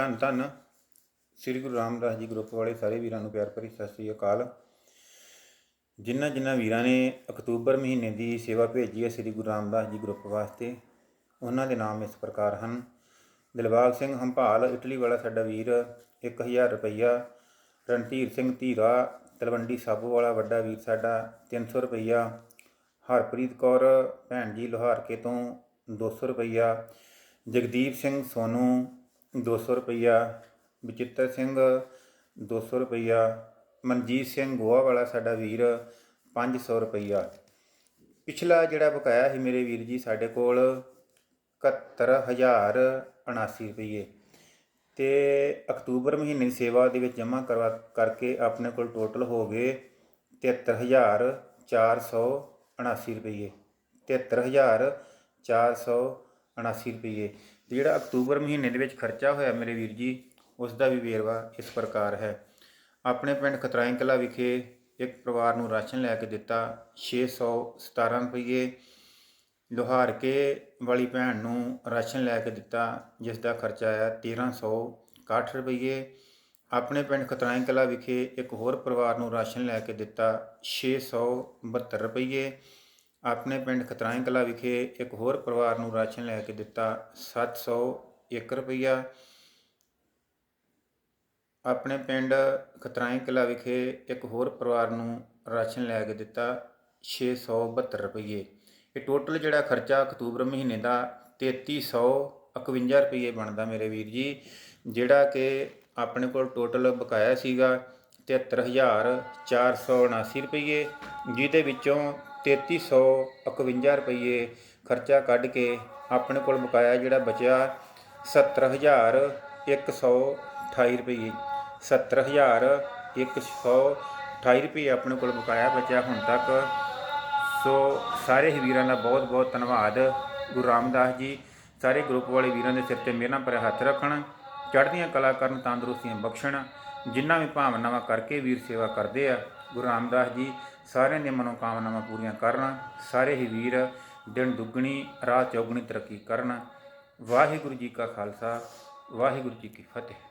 ਧੰਨ ਧੰਨ। ਸ੍ਰੀ ਗੁਰੂ ਰਾਮਦਾਸ ਜੀ ਗਰੁੱਪ ਵਾਲੇ ਸਾਰੇ ਵੀਰਾਂ ਨੂੰ ਪਿਆਰ ਭਰੀ ਸਤਿ ਸ੍ਰੀ ਅਕਾਲ। ਜਿਨ੍ਹਾਂ ਜਿਨ੍ਹਾਂ ਵੀਰਾਂ ਨੇ ਅਕਤੂਬਰ ਮਹੀਨੇ ਦੀ ਸੇਵਾ ਭੇਜੀ ਹੈ ਸ੍ਰੀ ਗੁਰੂ ਰਾਮਦਾਸ ਜੀ ਗਰੁੱਪ ਵਾਸਤੇ, ਉਹਨਾਂ ਦੇ ਨਾਮ ਇਸ ਪ੍ਰਕਾਰ ਹਨ। ਦਿਲਬਾਗ ਸਿੰਘ ਹੰਪਾਲ ਇਟਲੀ ਵਾਲਾ ਸਾਡਾ ਵੀਰ 1000 ਰੁਪਈਆ। ਰਣਧੀਰ ਸਿੰਘ ਧੀਰਾ, ਤਲਵੰਡੀ ਸਾਬੋ ਵਾਲਾ ਵੱਡਾ ਵੀਰ ਸਾਡਾ 300 ਰੁਪਈਆ। ਹਰਪ੍ਰੀਤ ਕੌਰ, ਭੈਣ ਜੀ ਲੋਹਾਰਕੇ ਤੋਂ 200 ਰੁਪਈਆ। ਜਗਦੀਪ ਸਿੰਘ ਸੋਨੂ 200 ਰੁਪਈਆ, ਬਚਿੱਤਰ ਸਿੰਘ 200 ਰੁਪਈਆ, ਮਨਜੀਤ ਸਿੰਘ ਗੋਆ ਵਾਲਾ ਸਾਡਾ ਵੀਰ 500 ਰੁਪਈਆ। ਪਿਛਲਾ ਜਿਹੜਾ ਬਕਾਇਆ ਸੀ ਮੇਰੇ ਵੀਰ ਜੀ ਸਾਡੇ ਕੋਲ 71079 ਰੁਪਈਏ ਤੇ ਅਕਤੂਬਰ ਮਹੀਨੇ ਦੀ ਸੇਵਾ ਦੇ ਵਿੱਚ ਜਮ੍ਹਾਂ ਕਰਵਾ ਕਰਕੇ ਆਪਣੇ ਕੋਲ ਟੋਟਲ ਹੋ ਗਏ 73479 ਰੁਪਈਏ। 73479 ਰੁਪਈਏ। ਤੇ ਜਿਹੜਾ ਅਕਤੂਬਰ ਮਹੀਨੇ ਦੇ ਵਿੱਚ ਖਰਚਾ ਹੋਇਆ ਮੇਰੇ ਵੀਰ ਜੀ ਉਸ ਦਾ ਵੀ ਵੇਰਵਾ ਇਸ ਪ੍ਰਕਾਰ ਹੈ। ਆਪਣੇ ਪਿੰਡ ਖਤਰਾਈ ਕਲਾ ਵਿਖੇ ਇੱਕ ਪਰਿਵਾਰ ਨੂੰ ਰਾਸ਼ਨ ਲੈ ਕੇ ਦਿੱਤਾ 617 ਰੁਪਈਏ। ਲੋਹਾਰ ਕੇ ਵਾਲੀ ਭੈਣ ਨੂੰ ਰਾਸ਼ਨ ਲੈ ਕੇ ਦਿੱਤਾ ਜਿਸ ਦਾ ਖਰਚਾ ਆਇਆ 1361 ਰੁਪਈਏ। ਆਪਣੇ ਪਿੰਡ ਖਤਰਾਈ ਕਲਾ ਵਿਖੇ ਇੱਕ ਹੋਰ ਪਰਿਵਾਰ ਨੂੰ ਰਾਸ਼ਨ ਲੈ ਕੇ ਦਿੱਤਾ 672 ਰੁਪਈਏ। ਆਪਣੇ ਪਿੰਡ ਖਤਰਾਈ ਕਲਾ ਵਿਖੇ ਇੱਕ ਹੋਰ ਪਰਿਵਾਰ ਨੂੰ ਰਾਸ਼ਨ ਲੈ ਕੇ ਦਿੱਤਾ 701 ਰੁਪਈਆ। ਆਪਣੇ ਪਿੰਡ ਖਤਰਾਈ ਕਲਾ ਵਿਖੇ ਇੱਕ ਹੋਰ ਪਰਿਵਾਰ ਨੂੰ ਰਾਸ਼ਨ ਲੈ ਕੇ ਦਿੱਤਾ 672 ਰੁਪਈਏ। ਇਹ ਟੋਟਲ ਜਿਹੜਾ ਖਰਚਾ ਅਕਤੂਬਰ ਮਹੀਨੇ ਦਾ 3351 ਰੁਪਈਏ ਬਣਦਾ ਮੇਰੇ ਵੀਰ ਜੀ, ਜਿਹੜਾ ਕਿ ਆਪਣੇ ਕੋਲ ਟੋਟਲ ਬਕਾਇਆ ਸੀਗਾ 73479 ਰੁਪਈਏ, ਜਿਹਦੇ ਵਿੱਚੋਂ 3351 ਰੁਪਈਏ ਖਰਚਾ ਕੱਢ ਕੇ ਆਪਣੇ ਕੋਲ ਬਕਾਇਆ ਜਿਹੜਾ ਬਚਿਆ 70128 ਰੁਪਈਏ। 70128 ਰੁਪਏ ਆਪਣੇ ਕੋਲ ਬਕਾਇਆ ਬਚਿਆ ਹੁਣ ਤੱਕ। ਸੋ ਸਾਰੇ ਹੀ ਵੀਰਾਂ ਦਾ ਬਹੁਤ ਬਹੁਤ ਧੰਨਵਾਦ। ਗੁਰੂ ਰਾਮਦਾਸ ਜੀ, ਸਾਰੇ ਗਰੁੱਪ ਵਾਲੇ ਵੀਰਾਂ ਦੇ ਸਿਰ ਤੇ ਮੇਰਾ ਭਰਿਆ ਹੱਥ ਰੱਖਣ, ਚੜ੍ਹਦੀਆਂ ਕਲਾ ਕਰਨ, ਤੰਦਰੁਸਤੀਆਂ ਬਖਸ਼ਣ ਜਿਨ੍ਹਾਂ ਵੀ ਭਾਵਨਾਵਾਂ ਕਰਕੇ ਵੀਰ ਸੇਵਾ ਕਰਦੇ ਆ ਗੁਰੂ ਰਾਮਦਾਸ ਜੀ ਸਾਰਿਆਂ ਦੀਆਂ ਮਨੋਕਾਮਨਾਵਾਂ ਪੂਰੀਆਂ ਕਰਨ, ਸਾਰੇ ਹੀ ਵੀਰ ਦਿਨ ਦੁੱਗਣੀ, ਰਾਤ ਚੌਗਣੀ ਤਰੱਕੀ ਕਰਨ। ਵਾਹਿਗੁਰੂ ਜੀ ਕਾ ਖਾਲਸਾ, ਵਾਹਿਗੁਰੂ ਜੀ ਕੀ ਫਤਿਹ।